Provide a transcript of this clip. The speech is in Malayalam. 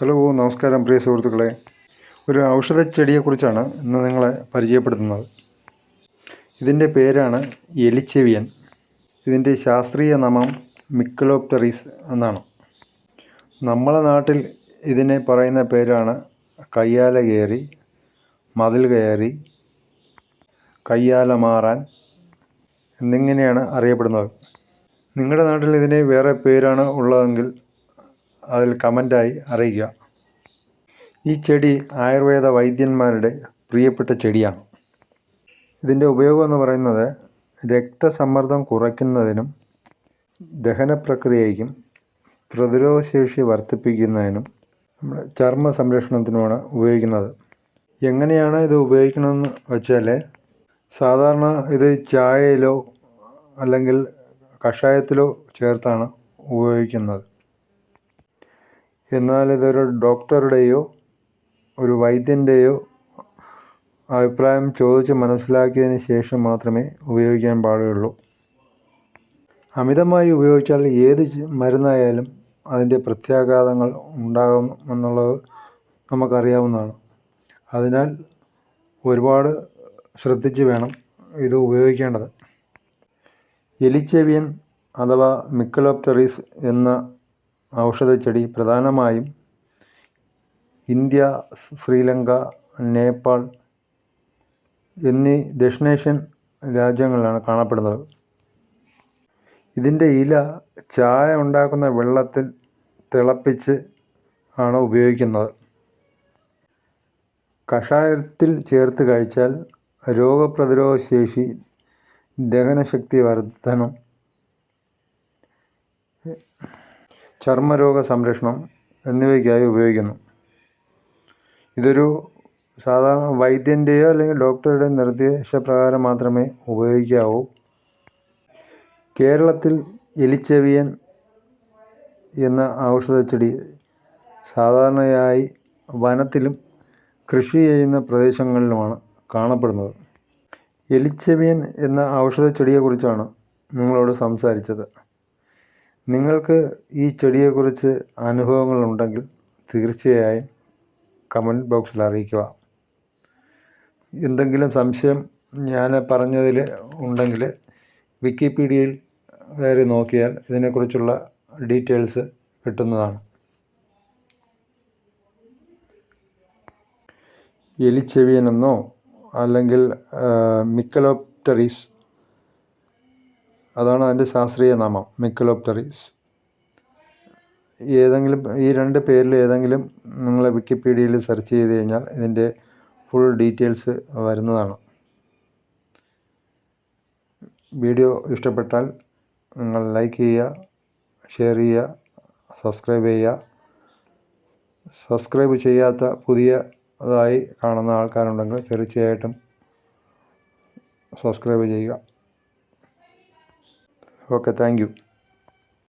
ഹലോ നമസ്കാരം പ്രിയ സുഹൃത്തുക്കളെ. ഒരു ഔഷധ ചെടിയെക്കുറിച്ചാണ് ഇന്ന് നിങ്ങളെ പരിചയപ്പെടുത്തുന്നത്. ഇതിന്റെ പേരാണ് എലിച്ചെവിയൻ. ഇതിന്റെ ശാസ്ത്രീയ നാമം മിക്കലോപ്റ്ററീസ് എന്നാണ്. നമ്മളെ നാട്ടിൽ ഇതിനെ പറയുന്ന പേരാണ് കയ്യാല കയറി മതിൽ കയറി കയ്യാല മാറാൻ എന്നിങ്ങനെയാണ് അറിയപ്പെടുന്നത്. നിങ്ങളുടെ നാട്ടിൽ ഇതിന് വേറെ പേരാണ് ഉള്ളതെങ്കിൽ അതിൽ കമന്റായി അറിയിക്കുക. ഈ ചെടി ആയുർവേദ വൈദ്യന്മാരുടെ പ്രിയപ്പെട്ട ചെടിയാണ്. ഇതിന്റെ ഉപയോഗം എന്ന് പറയുന്നത് രക്തസമ്മർദ്ദം കുറയ്ക്കുന്നതിനും ദഹന പ്രക്രിയയ്ക്കും പ്രതിരോധശേഷി വർദ്ധിപ്പിക്കുന്നതിനും നമ്മുടെ ചർമ്മ സംരക്ഷണത്തിനുമാണ് ഉപയോഗിക്കുന്നത്. എങ്ങനെയാണ് ഇത് ഉപയോഗിക്കണമെന്ന് വെച്ചാൽ സാധാരണ ഇത് ചായയിലോ അല്ലെങ്കിൽ കഷായത്തിലോ ചേർത്താണ് ഉപയോഗിക്കുന്നത്. എന്നാൽ ഇതൊരു ഡോക്ടറുടെയോ ഒരു വൈദ്യന്റെയോ അഭിപ്രായം ചോദിച്ച് മനസ്സിലാക്കിയതിന് ശേഷം മാത്രമേ ഉപയോഗിക്കാൻ പാടുള്ളൂ. അമിതമായി ഉപയോഗിച്ചാൽ ഏത് മരുന്നായാലും അതിന്റെ പ്രത്യാഘാതങ്ങൾ ഉണ്ടാകുമെന്നുള്ളത് നമുക്കറിയാവുന്നതാണ്. അതിനാൽ ഒരുപാട് ശ്രദ്ധിച്ച് വേണം ഇത് ഉപയോഗിക്കേണ്ടത്. എലിച്ചെവിയൻ അഥവാ മിക്കലോപ്റ്ററീസ് എന്ന ഔഷധച്ചെടി പ്രധാനമായും ഇന്ത്യ ശ്രീലങ്ക നേപ്പാൾ എന്നീ ദക്ഷിണേഷ്യൻ രാജ്യങ്ങളിലാണ് കാണപ്പെടുന്നത്. ഇതിന്റെ ഇല ചായ ഉണ്ടാക്കുന്ന വെള്ളത്തിൽ തിളപ്പിച്ച് ആണ് ഉപയോഗിക്കുന്നത്. കഷായത്തിൽ ചേർത്ത് കഴിച്ചാൽ രോഗപ്രതിരോധ ശേഷി ദഹനശക്തി വർധനം ചർമ്മരോഗ സംരക്ഷണം എന്നിവയ്ക്കായി ഉപയോഗിക്കുന്നു. ഇതൊരു സാധാരണ വൈദ്യന്റെയോ അല്ലെങ്കിൽ ഡോക്ടറുടെ നിർദ്ദേശപ്രകാരം മാത്രമേ ഉപയോഗിക്കാവൂ. കേരളത്തിൽ എലിച്ചെവിയൻ എന്ന ഔഷധച്ചെടി സാധാരണയായി വനത്തിലും കൃഷി ചെയ്യുന്ന പ്രദേശങ്ങളിലുമാണ് കാണപ്പെടുന്നത്. എലിച്ചെവിയൻ എന്ന ഔഷധച്ചെടിയെക്കുറിച്ചാണ് നിങ്ങളോട് സംസാരിച്ചത്. നിങ്ങൾക്ക് ഈ ചെടിയെക്കുറിച്ച് അനുഭവങ്ങളുണ്ടെങ്കിൽ തീർച്ചയായും കമന്റ് ബോക്സിൽ അറിയിക്കുക. എന്തെങ്കിലും സംശയം ഞാൻ പറഞ്ഞതിൽ ഉണ്ടെങ്കിൽ വിക്കിപീഡിയയിൽ കയറി നോക്കിയാൽ ഇതിനെക്കുറിച്ചുള്ള ഡീറ്റെയിൽസ് കിട്ടുന്നതാണ്. എലിച്ചെവിയനെന്നോ അല്ലെങ്കിൽ മിക്കലോപ്റ്ററീസ് അതാണ് അതിന്റെ ശാസ്ത്രീയ നാമം മിക്കലോപ്റ്ററീസ് ഏതെങ്കിലും ഈ രണ്ട് പേരിൽ ഏതെങ്കിലും നിങ്ങൾ വിക്കിപീഡിയയിൽ സെർച്ച് ചെയ്ത് കഴിഞ്ഞാൽ ഇതിന്റെ ഫുൾ ഡീറ്റെയിൽസ് വരുന്നതാണ്. വീഡിയോ ഇഷ്ടപ്പെട്ടാൽ നിങ്ങൾ ലൈക്ക് ചെയ്യുക ഷെയർ ചെയ്യുക സബ്സ്ക്രൈബ് ചെയ്യുക. സബ്സ്ക്രൈബ് ചെയ്യാത്ത പുതിയതായി കാണുന്ന ആൾക്കാരുണ്ടെങ്കിൽ തീർച്ചയായിട്ടും സബ്സ്ക്രൈബ് ചെയ്യുക. Okay thank you